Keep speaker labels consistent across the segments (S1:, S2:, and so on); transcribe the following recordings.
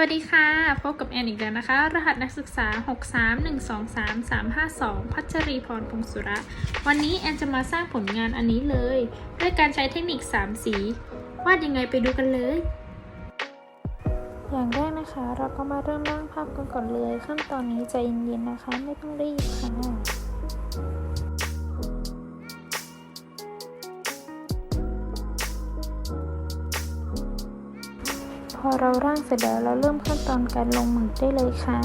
S1: วัสดีค่ะ พบกับแอนอีกแล้วนะคะ รหัสนักศึกษา 631235352 พัชรีพรพงสุระ วันนี้แอนจะมาสร้างผลงานอันนี้เลย ด้วยการใช้เทคนิค 3 สี วาดยังไงไปดูกันเลย
S2: อย่างแรกนะคะ เราก็มาเริ่มร่างภาพกันก่อนเลย ขั้นตอนนี้ใจเย็นๆนะคะ ไม่ต้องรีบค่ะ พอเราร่างเสร็จแล้วเราเริ่มขั้นตอนการลงหมึกได้เลยค่ะ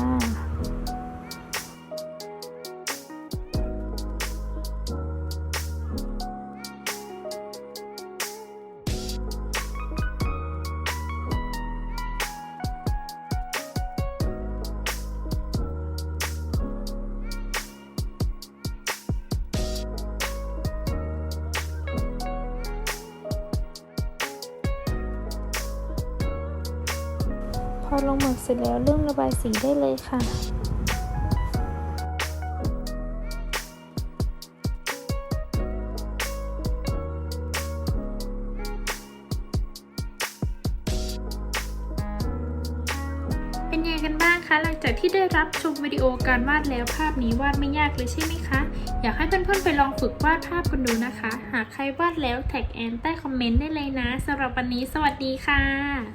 S2: อลงหมึกเสร็จแล้วเริ่มระบายสีได้เลยค่ะ
S1: เป็นยังไงกันบ้างคะ หลังจากที่ได้รับชมวิดีโอการวาดแล้วภาพนี้วาดไม่ยากเลยใช่ไหมคะ อยากให้เพื่อนๆไปลองฝึกวาดภาพกันดูนะคะ หากใครวาดแล้วแท็กแอนใต้คอมเมนต์ได้เลยนะสำหรับวันนี้สวัสดีค่ะ